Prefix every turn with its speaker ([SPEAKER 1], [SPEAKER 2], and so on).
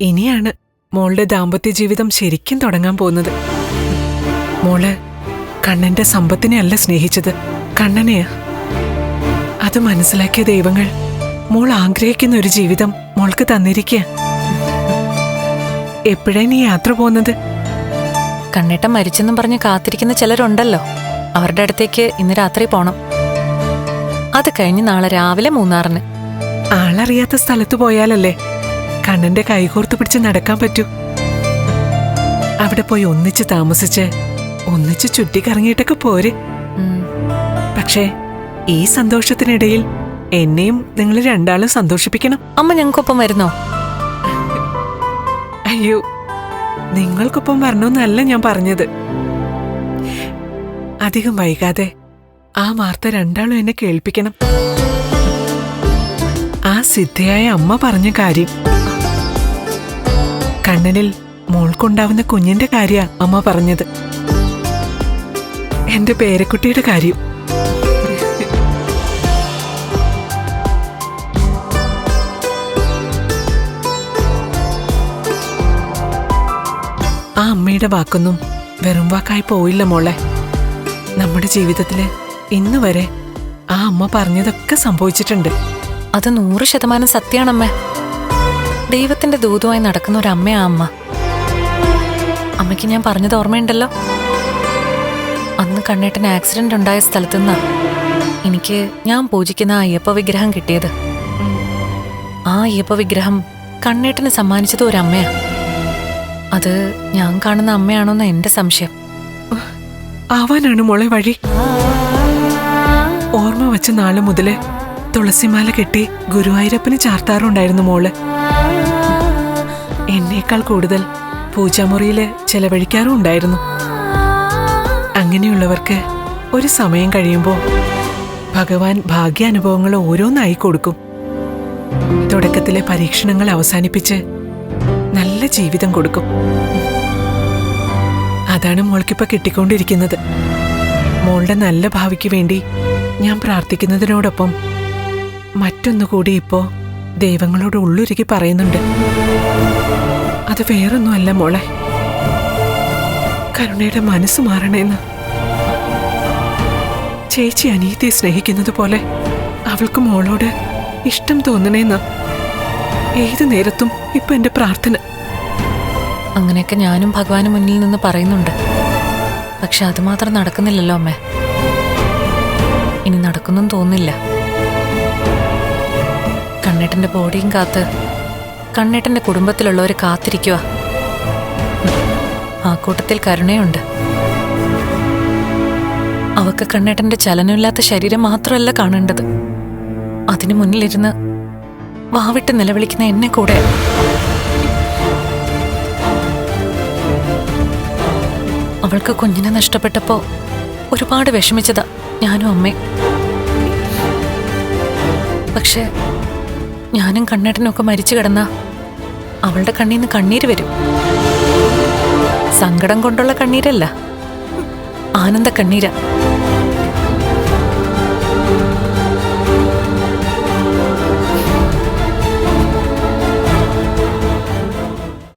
[SPEAKER 1] ഇനിയാണ് മോളുടെ ദാമ്പത്യ ജീവിതം ശരിക്കും തുടങ്ങാൻ പോകുന്നത്. മോൾ കണ്ണന്റെ സമ്പത്തിനെ അല്ല സ്നേഹിച്ചത് കണ്ണനെയാ. അത് മനസ്സിലാക്കിയ ദൈവങ്ങൾ മോൾ ആഗ്രഹിക്കുന്ന ഒരു ജീവിതം മോൾക്ക് തന്നിരിക്കുക എപ്പോഴാ നീ യാത്ര പോകുന്നത്?
[SPEAKER 2] കണ്ണേട്ടം മരിച്ചെന്നും പറഞ്ഞ് കാത്തിരിക്കുന്ന ചിലരുണ്ടല്ലോ. അവരുടെ അടുത്തേക്ക് ഇന്ന് രാത്രി പോണം. അത് കഴിഞ്ഞ് നാളെ രാവിലെ മൂന്നാറിന്.
[SPEAKER 1] ആളറിയാത്ത സ്ഥലത്ത് പോയാലല്ലേ? കണ്ണന്റെ കൈകോർത്ത് പിടിച്ച് നടക്കാൻ പറ്റൂ. അവിടെ പോയി ഒന്നിച്ച് താമസിച്ച് ഒന്നിച്ച് ചുറ്റിക്കറങ്ങിയിട്ടൊക്കെ പോരെ. പക്ഷേ ഈ സന്തോഷത്തിനിടയിൽ എന്നെയും നിങ്ങൾ രണ്ടാളും സന്തോഷിപ്പിക്കണം.
[SPEAKER 2] അമ്മ ഞങ്ങൾക്കൊപ്പം വരുന്നോ?
[SPEAKER 1] അയ്യോ നിങ്ങൾക്കൊപ്പം വരണമെന്നല്ല ഞാൻ പറഞ്ഞത്. അധികം വൈകാതെ ആ വാർത്ത രണ്ടാളും എന്നെ കേൾപ്പിക്കണം. ആ സിദ്ധയായ അമ്മ പറഞ്ഞ കാര്യം. കണ്ണനിൽ മോൾക്കുണ്ടാവുന്ന കുഞ്ഞിന്റെ കാര്യ അമ്മ പറഞ്ഞത്. എന്റെ പേരക്കുട്ടിയുടെ കാര്യം. ആ അമ്മയുടെ വാക്കൊന്നും വെറും വാക്കായി പോയില്ല മോളെ. നമ്മുടെ ജീവിതത്തിൽ ഇന്ന് വരെ ആ അമ്മ പറഞ്ഞതൊക്കെ സംഭവിച്ചിട്ടുണ്ട്.
[SPEAKER 2] അത് നൂറ് ശതമാനം സത്യാണമ്മേ ദൈവത്തിന്റെ ദൂതുമായി നടക്കുന്ന ഒരു അമ്മയാ അമ്മ. അമ്മയ്ക്ക് ഞാൻ പറഞ്ഞത് ഓർമ്മയുണ്ടല്ലോ? അന്ന് കണ്ണേട്ടൻ ആക്സിഡന്റ് ഉണ്ടായ സ്ഥലത്തുനിന്നാ എനിക്ക് ഞാൻ പൂജിക്കുന്ന ആ അയ്യപ്പ വിഗ്രഹം കിട്ടിയത്. ആ അയ്യപ്പ വിഗ്രഹം കണ്ണേട്ടന് സമ്മാനിച്ചത് ഒരു അമ്മയാ. അത് ഞാൻ കാണുന്ന അമ്മയാണോന്ന് എന്റെ സംശയം.
[SPEAKER 1] ആവാനാണ് മോളെ വഴി. ഓർമ്മ വെച്ച നാളെ മുതൽ തുളസിമാല കെട്ടി ഗുരുവായൂരപ്പന് ചാർത്താറുണ്ടായിരുന്നു മോൾ. എന്നേക്കാൾ കൂടുതൽ പൂജാമുറിയിൽ ചെലവഴിക്കാറും ഉണ്ടായിരുന്നു. അങ്ങനെയുള്ളവർക്ക് ഒരു സമയം കഴിയുമ്പോൾ ഭഗവാൻ ഭാഗ്യാനുഭവങ്ങൾ ഓരോന്നായി കൊടുക്കും. തുടക്കത്തിലെ പരീക്ഷണങ്ങൾ അവസാനിപ്പിച്ച് നല്ല ജീവിതം കൊടുക്കും. അതാണ് മോൾക്കിപ്പോൾ കിട്ടിക്കൊണ്ടിരിക്കുന്നത്. മോളുടെ നല്ല ഭാവിക്ക് വേണ്ടി ഞാൻ പ്രാർത്ഥിക്കുന്നതിനോടൊപ്പം മറ്റൊന്നുകൂടി ഇപ്പോൾ ദൈവങ്ങളോട് ഉള്ളുരുകി പറയുന്നുണ്ട്. അത് വേറൊന്നുമല്ല മോളെ. കരുണയുടെ മനസ്സ് മാറണേന്ന്. ചേച്ചി അനീതിയെ സ്നേഹിക്കുന്നത് പോലെ അവൾക്ക് മോളോട് ഇഷ്ടം തോന്നണേന്ന്. ഏത് നേരത്തും ഇപ്പൊ എന്റെ പ്രാർത്ഥന.
[SPEAKER 2] അങ്ങനെയൊക്കെ ഞാനും ഭഗവാന് മുന്നിൽ നിന്ന് പറയുന്നുണ്ട്. പക്ഷെ അത് മാത്രം നടക്കുന്നില്ലല്ലോ അമ്മേ. ഇനി നടക്കുന്നും തോന്നില്ല. കണ്ണേട്ടന്റെ ബോഡിയും കാത്ത് കണ്ണേട്ടന്റെ കുടുംബത്തിലുള്ളവർ കാത്തിരിക്കുക ആ കൂട്ടത്തിൽ കരുണയുണ്ട്. അവക്ക് കണ്ണേട്ടന്റെ ചലനമില്ലാത്ത ശരീരം മാത്രമല്ല കാണേണ്ടത്. അതിനു മുന്നിലിരുന്ന് വാവിട്ട് നിലവിളിക്കുന്ന എന്നെ കൂടെ. അവൾക്ക് കുഞ്ഞിനെ നഷ്ടപ്പെട്ടപ്പോ ഒരുപാട് വിഷമിച്ചതാ ഞാനും അമ്മയും. പക്ഷെ ഞാനും കണ്ണേട്ടനൊക്കെ മരിച്ചു കിടന്ന. അവളുടെ കണ്ണീന്ന് കണ്ണീര് വരും. സങ്കടം കൊണ്ടുള്ള കണ്ണീരല്ല. ആനന്ദ കണ്ണീരാ.